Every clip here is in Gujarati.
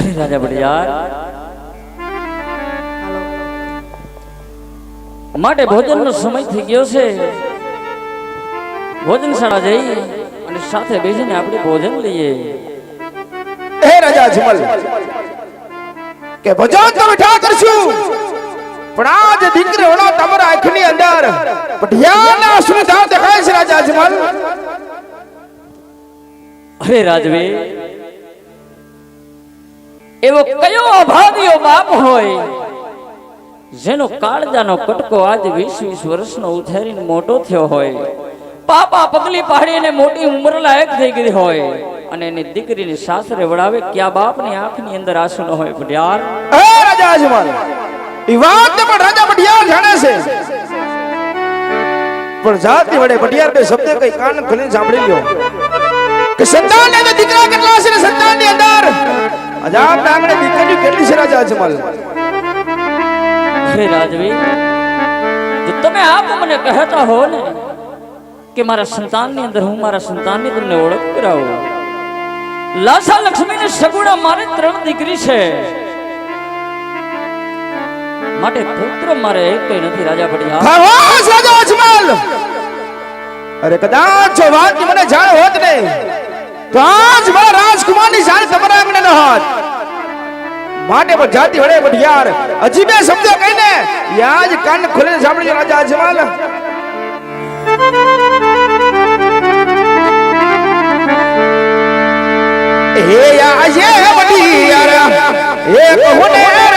અરે રાજા બડિયાર માટે ભોજનનો સમય થઈ ગયો છે। ભોજનશાળા જઈ અને સાથે બેસીને આપણે ભોજન લઈએ। હે રાજા જમલ કે ભજન તો બેઠા કરશું પણ આજ દીકરીઓનો તમારા આંખની અંદર પઢિયાના સુવિધા દેખાય છે રાજા જમલ. અરે રાજવી એવો કયો અભાવીઓ બાપ હોય? જેનો કાળજાનો કટકો આજ વીસ વીસ વર્ષનો ઉછેરીને મોટો થયો હોય. પાપા પગલી પાડીને મોટી ઉંમર લાયક થઈ ગઈ હોય. અને એની દીકરીને સાસરે વળાવે ક્યાં બાપની આંખની અંદર આંસુ ન હોય ભડિયાર એ રાજા અજમલ ઈ વાત પણ રાજા પઢિયાર જાણે છે. પણ જાતિ વડે પઢિયાર બે શબ્દ કઈ કાન ખોલીને સાંભળી લ્યો. કે સંતાન ને દીકરા કેટલા છે સંતાનની અંદર? અજાબ ડાંગણે દીકરી કેટલી છે રાજા અજમલ હે રાજવી જો તમે આપ મને કહેતા હો ને કે મારા સંતાનની અંદર હું મારા સંતાનની તમને ઓળખ કરાવું લાસા લક્ષ્મી ને સગુણા મારે ત્રણ દીકરી છે. માટે પુત્ર મારે એક કઈ નથી રાજા ભટિયા ખાવાસ રાજા અજમલ! અરે કદાચ જો વાત મને જાણ હોત ને તો આજ મારા રાજકુમારની જાણ તમારા આંગણે ન હોત. માટે પણ જાતિ વડે બઢિયાર યાર અજીબે શબ્દો કહીને યાજ કાન ખોલીને સાંભળજો રાજા અજમાલ. હે આજે બઢિયાર એક હુને રાજવી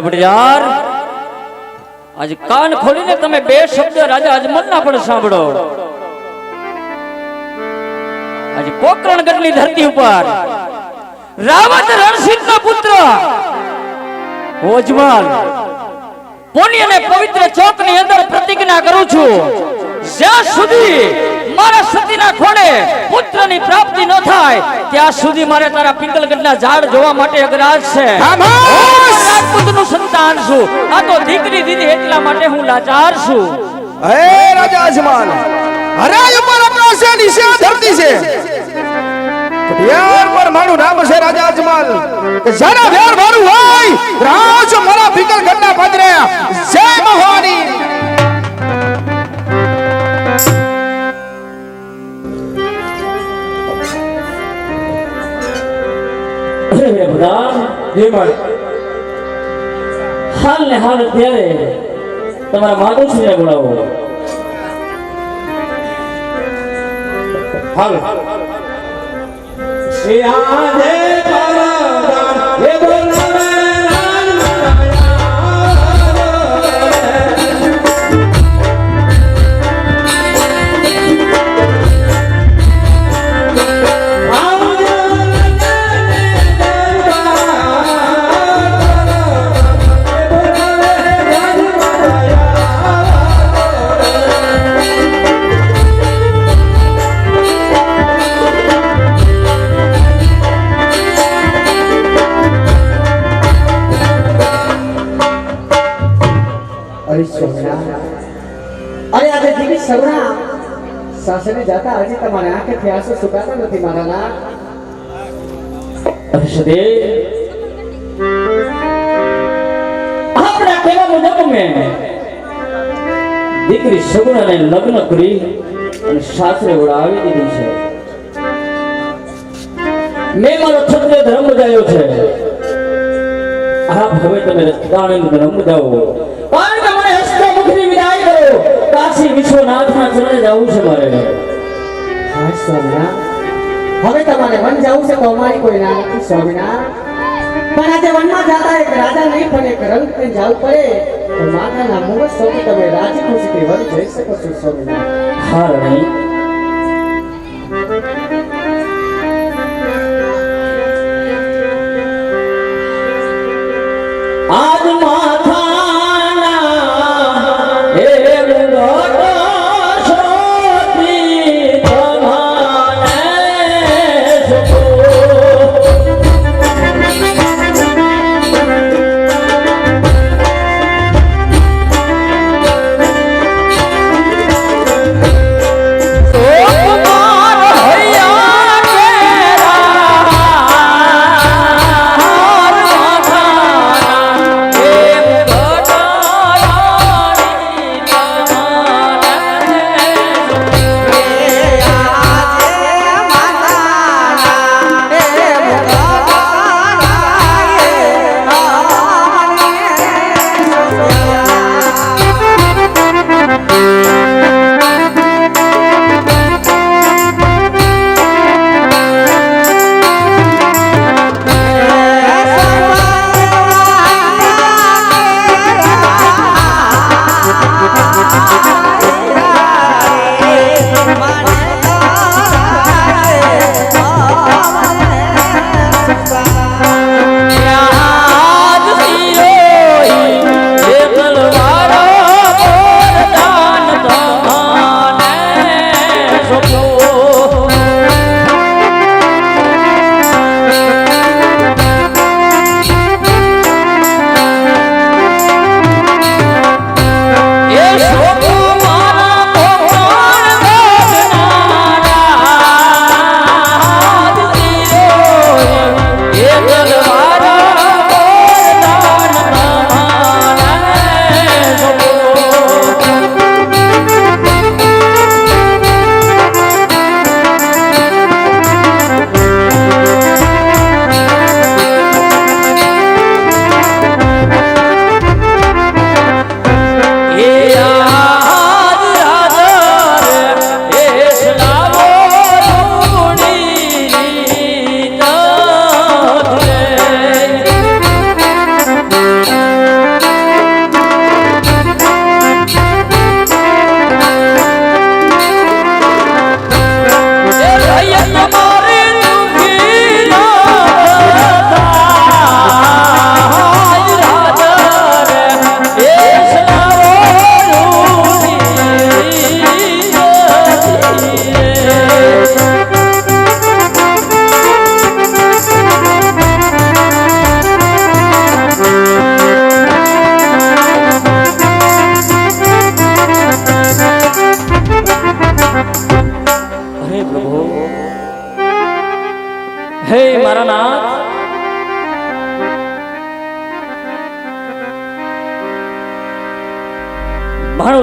રાજા પડિયાર આજ કાન ખોલીને તમે બે શબ્દ રાજા અજમલના પણ સાંભળો. આજે પોકરણગઢની ધરતી ઉપર રાવત રણસિંહનો પુત્ર હું પુણ્ય ને પવિત્ર ચોકની અંદર પ્રતિજ્ઞા કરું છું. જ્યાં સુધી મારા સતીના ખોડે પુત્રની પ્રાપ્તિ ન થાય, ત્યાં સુધી મારે તારા પિંગલગઢના ઝાડ જોવા માટે અગ્રાજ છે. હું રાજપૂતનું છું આ તો દીકરી દીધી એટલા માટે હું લાચાર છું. હે રાજા અજમાન અરે ઉપર આકાશે નીચે ધરતી છે. યાર પર મારું નામ છે રાજા અજમાલ કે જરા વેર મારું હોય રાજ મારા ફિકર ગન્ના પાદરે. જય મહાની અરે બધા યજમાન જી મારે હાલ ને હાલ અત્યારે તમારા માતુશ્રીને બોલાવો હાલ. એ આજે સાસરે જતા હજી તમારે આંખે આંસુ સુકાતા નથી મારા ના હર્ષદે આપણા સગુણાને લગ્ન કરી અને સાસરે ઓળાવી દીધી છે. મેં મારો ક્ષત્રિય ધર્મ બજાવ્યો છે. આપ હવે તમે રસ્તાણી ધર્મ બજાવો. ચરણે જવું છે મારે. હા સોમના હવે તમારે વન જવું છે તો અમારી કોઈ ના નથી સોમના પણ આજે વનમાં જતા એક રાજા નહીં પણ એક રંગ કરીને જવું પડે. તો માતાના મુખ સૌથી તમે રાજી ખુશીથી વન જઈ શકો છો સોમના હા રાણી.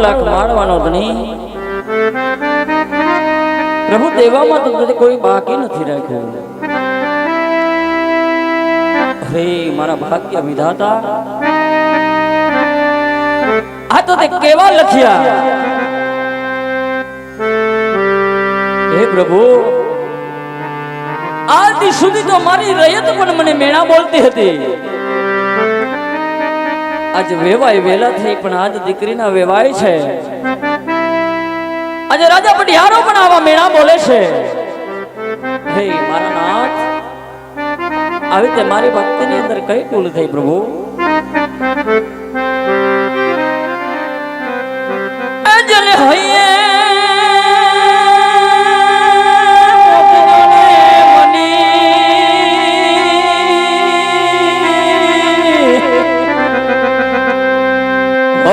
લાખ માણવાનો ધણી પ્રભુ, દેવામાં તો કોઈ બાકી નથી રાખ્યું. અરે, મારા ભાગ્ય વિધાતા. આ તો તે કેવા લખ્યા? હે પ્રભુ, આજ સુધી તો મારી રયત પણ મને મેણા બોલતી હતી. આજ વેવાય વેલા થઈ, પણ આજ દીકરીના વેવાય છે. આજે રાજા પટિયારો પણ આવા મેળા બોલે છે. હે, મારા નાથ, આવી રીતે મારી ભક્તિની અંદર કઈ ભૂલ થઈ પ્રભુ?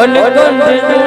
મની